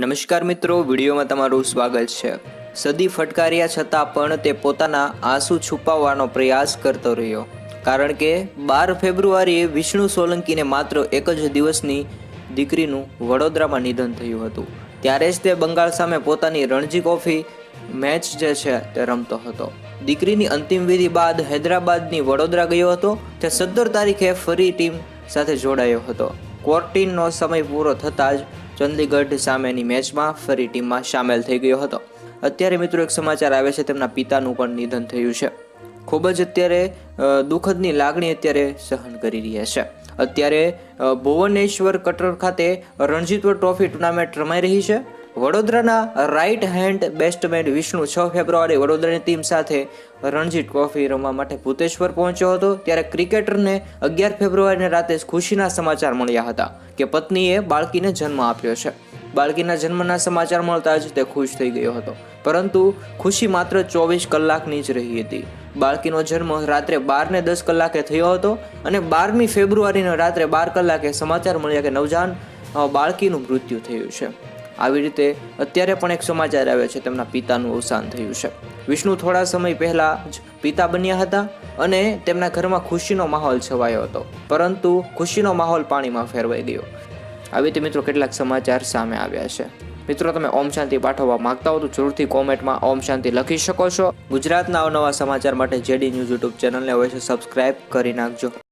નમસ્કાર મિત્રો, વિડીયોમાં તમારું સ્વાગત છે. સદી ફટકાર્યા છતાં પણ તે પોતાના આંસુ છુપાવવાનો પ્રયાસ કરતો રહ્યો. કારણ કે બાર ફેબ્રુઆરીએ વિષ્ણુ સોલંકીને માત્ર એક જ દિવસની દીકરીનું વડોદરામાં નિધન થયું હતું. ત્યારે જ તે બંગાળ સામે પોતાની રણજી ટ્રોફી મેચ જે છે તે રમતો હતો. દીકરીની અંતિમ વિધિ બાદ હૈદરાબાદની વડોદરા ગયો હતો. તે સત્તર તારીખે ફરી ટીમ સાથે જોડાયો હતો. ક્વોર્ટીનનો સમય પૂરો થતાં જ ચંદીગઢ સામેની મેચમાં ફરી ટીમમાં સામેલ થઈ ગયો હતો. અત્યારે મિત્રો એક સમાચાર આવે છે, તેમના પિતાનું પણ નિધન થયું છે. ખૂબ જ અત્યારે દુઃખદની લાગણી અત્યારે સહન કરી રહ્યા છે. અત્યારે ભુવનેશ્વર કટર ખાતે રણજીત ટ્રોફી ટુર્નામેન્ટ રમાઈ રહી છે. વડોદરાના રાઇટ હેન્ડ બેસ્ટમેન વિષ્ણુ છ ફેબ્રુઆરી વડોદરાની ટીમ સાથે રણજી ટ્રોફી રમવા માટે ભૂતેશ્વર પહોંચ્યો હતો. ત્યારે ક્રિકેટરને અગિયાર ફેબ્રુઆરીને રાતે ખુશીના સમાચાર મળ્યા હતા કે પત્નીએ બાળકીને જન્મ આપ્યો છે. બાળકીના જન્મના સમાચાર મળતા જ તે ખુશ થઈ ગયો હતો. પરંતુ ખુશી માત્ર ચોવીસ કલાકની જ રહી હતી. બાળકીનો જન્મ રાત્રે બાર ને દસ કલાકે થયો હતો અને બારમી ફેબ્રુઆરીના રાત્રે બાર કલાકે સમાચાર મળ્યા કે નવજાન બાળકીનું મૃત્યુ થયું છે. આવી રીતે અત્યારે પણ એક સમાચાર આવ્યો છે, તેમના પિતાનું અવસાન થયું છે. વિષ્ણુ થોડા સમય પહેલા જ પિતા બન્યા હતા અને તેમના ઘરમાં ખુશીનો માહોલ છવાયો હતો. પરંતુ ખુશીનો માહોલ પાણીમાં ફેરવાઈ ગયો. આવી રીતે મિત્રો કેટલાક સમાચાર સામે આવ્યા છે. મિત્રો, તમે ઓમ શાંતિ પાઠવવા માંગતા હો તો જરૂરથી કોમેન્ટમાં ઓમ શાંતિ લખી શકો છો. ગુજરાતના અવનવા સમાચાર માટે જેડી ન્યૂઝ યુટ્યુબ ચેનલને અવશ્ય સબસ્ક્રાઇબ કરી નાખજો.